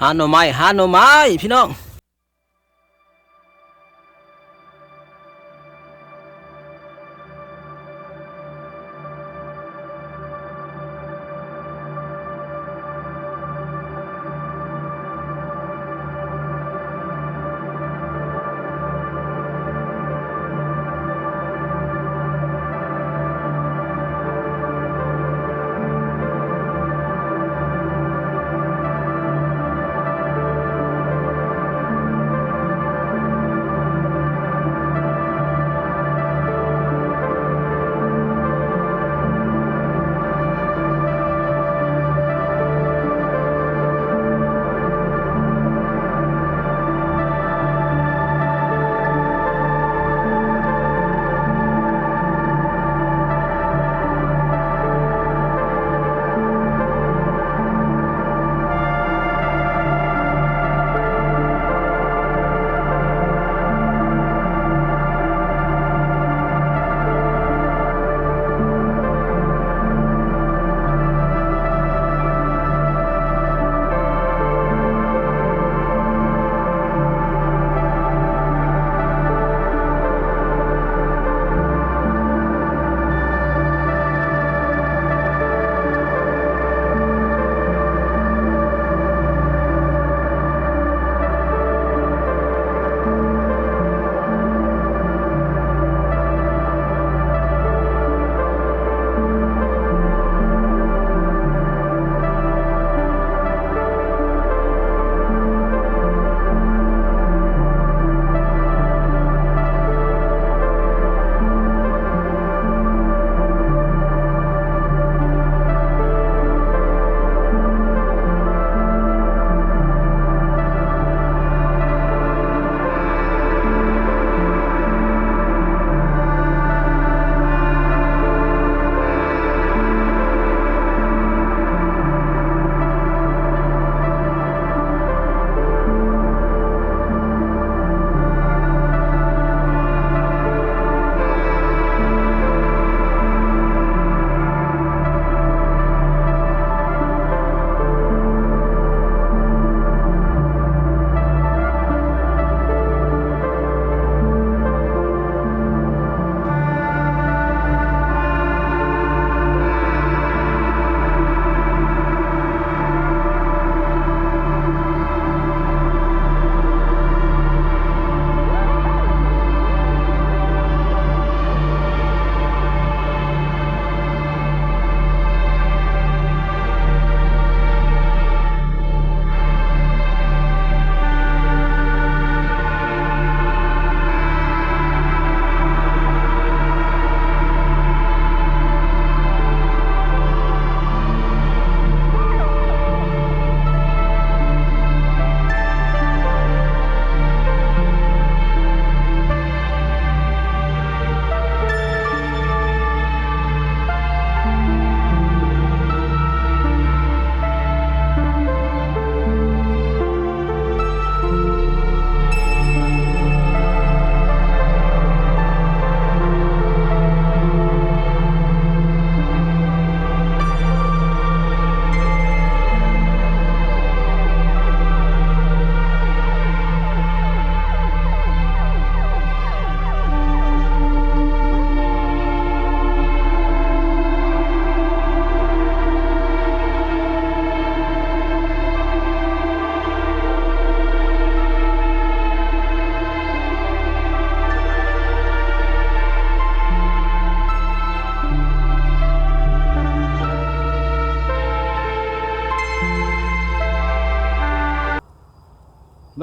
หาหน่อไม้หาหน่อไม้พี่น้อง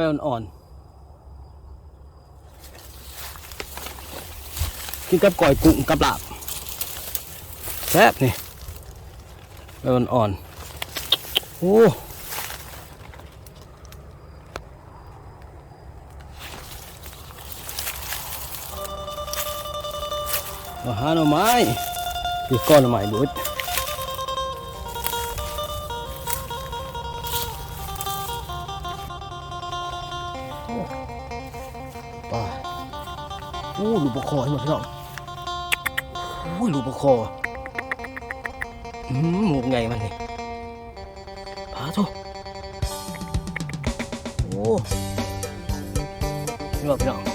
อ่อนๆกินกับก่อยกุ้งกับลาบแซ่บนี่ใบอ่อนๆโอ้หาหน่อไม้อีกก้อนหน่อไม้บุด ลูกปคอให้หมดพี่น้องโอ้ยลูกปคออืมหมูไงมันนี่ปลาโตพี่บอกพี่น้อง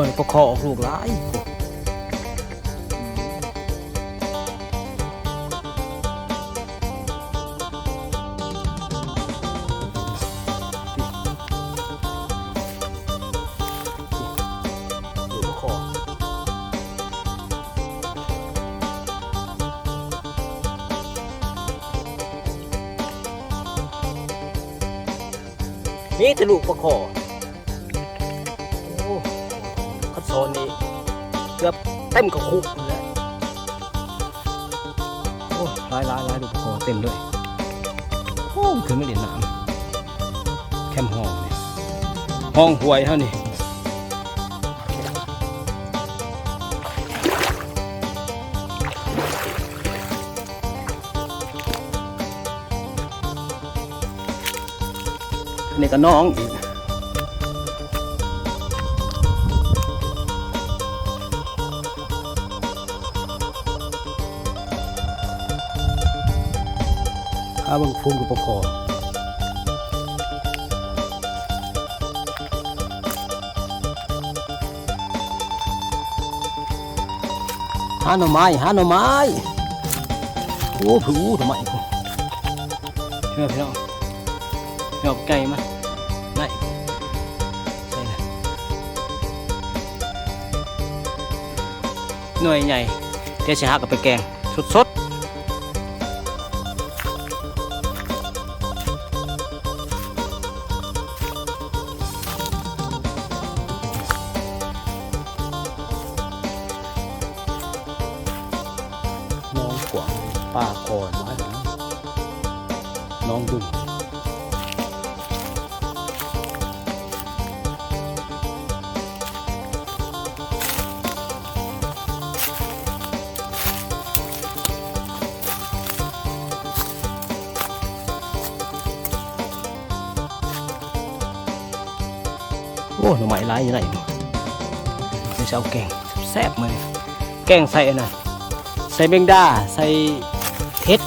ส่วนปลาคอออกลูกหลายนี่จะลูกปลาคอ อบเต็มกับคุกเลยโอ้หลายหลายหลายดูปลาคอเต็มเลยโอ้คือไม่เด่นน้ำแคมห้องนี่ห้องหวยเท่านี่นี่ก็น้องอีก ข้าเบังฟุ้งกับปกคอหาหน่อไม้หาหน่อไม้โอ้ผูทำไมกูเชื่อพี่น้องหยอกไก่มาไม่ใช่นะหน่วยใหญ่เดี๋ยวจะหากับไปแกงสดๆ โอ้หน่อไม้ร้ายยังไงจะเอาแกงแซ่บมาเลยแกงใส่อันะใส่เบงดาใส่เห็ด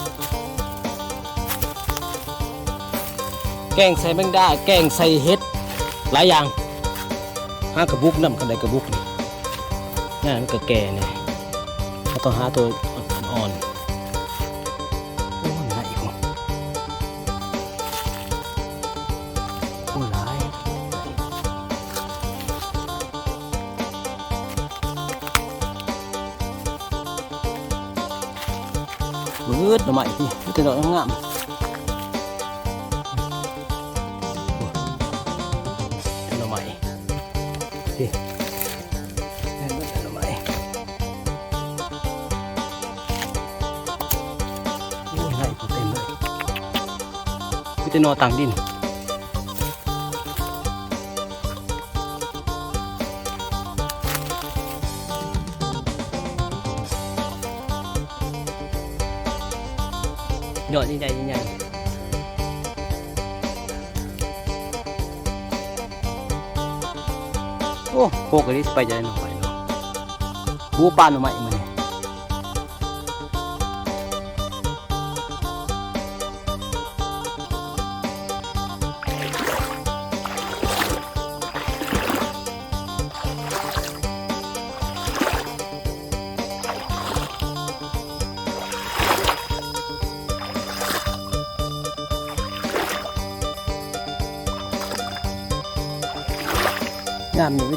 แกงใส่เบงดาแกงใส่เห็ดหลายอย่างหากระบุกน้ำกันได้กระบุกนี่นี่นก็แก่เนี่ยแล้วก็หาตัวอ่อน เบิดหน่อไม้พี่มีแต่ดอ ๆโอ้โคกอันนี้ไปจะได้หน่อไม้เนา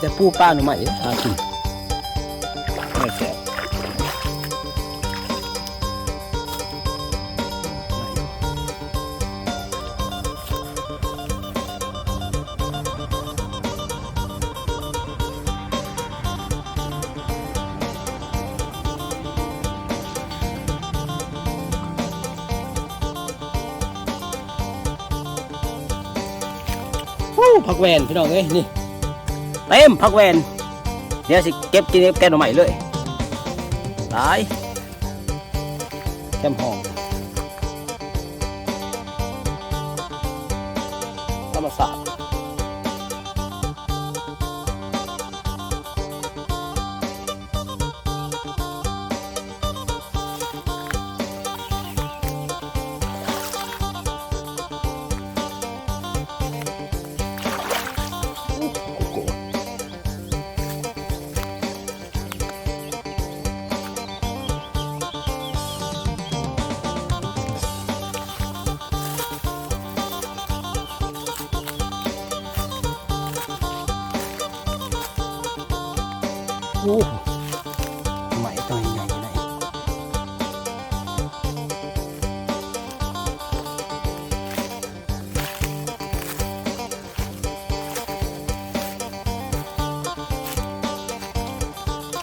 แต่ปูปลาหน่อไม้หากินไม่แก่วู้ผักแวนพี่น้องเอ้ยนี่ เต็มพักแวนเดี๋ยวสิเก็บกินกับแกงหน่อไม้เลยตายแคมห้องธรรมศาสตร์ โอ้ไหมตัวใหญ่ๆเลย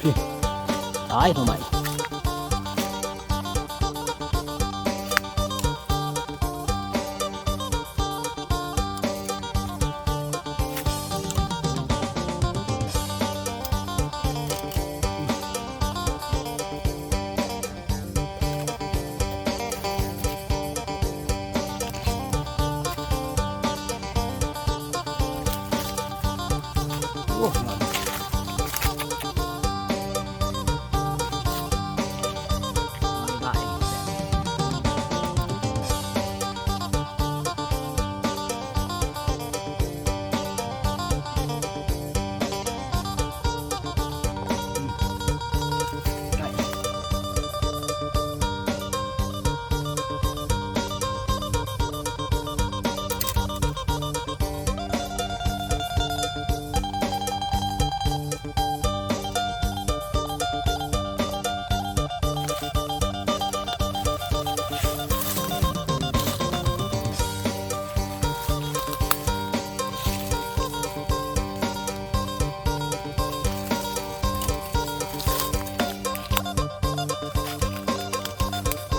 นี่ตายทำไม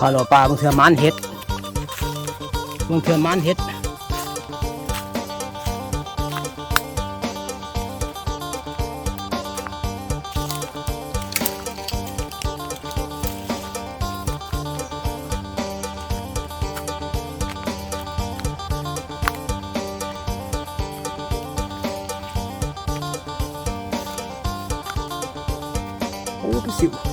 าหลอปลาบางเทือมันเห็ดบางเทือมันเห็ดโอ้ไปสิว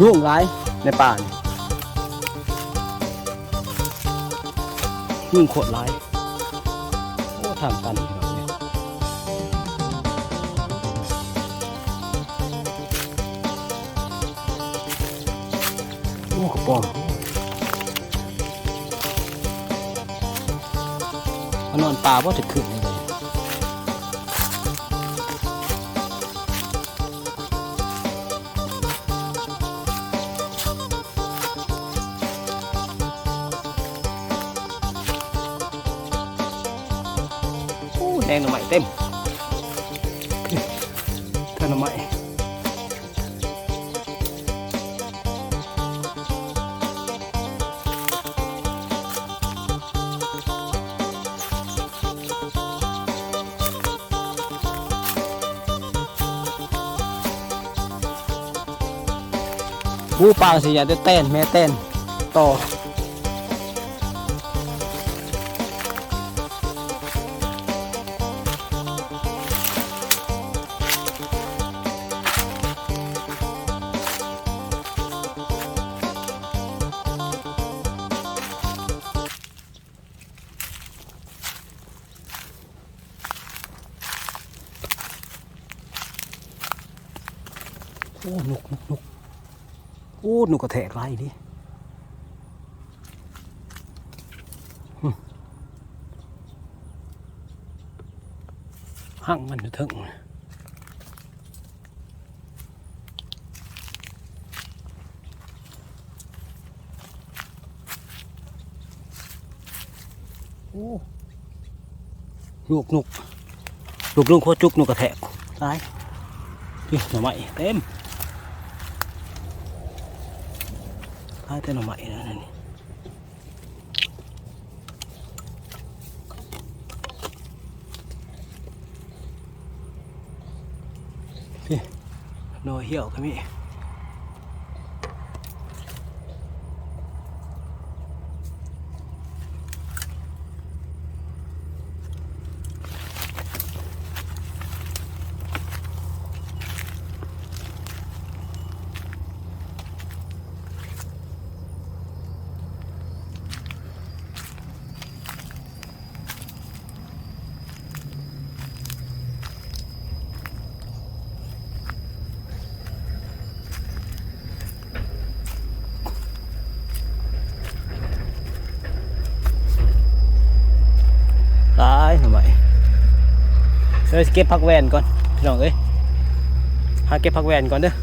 ยุ่งไรในป่านี่ยุ่งโคตรไรโอ้ทำกันพี่น้องเนี่ยโอ้กระป๋อมมานอนป่าว่าจะขึ้นเลย แดงหน่อไม้เต็มท่านหน่อไม้บูปลาสิอยากได้เต้นแม่เต้นต่อ โอ้หนุกหนุกหนุกโอ้หนุกกระแทกไรดิหึหั่งมันถึงโอ้หนุกหนุกหนุกลุงโคตรจุกหนุกกระแทกตายนี่หน่อไม้เต็ม Ate nung mainan ni. Eh. Okay. No, hiyaw kami eh. เดี๋ยวสิเก็บพักแวนก่อนพี่น้องเอ้ยหาเก็บพักแวนก่อนเด้อ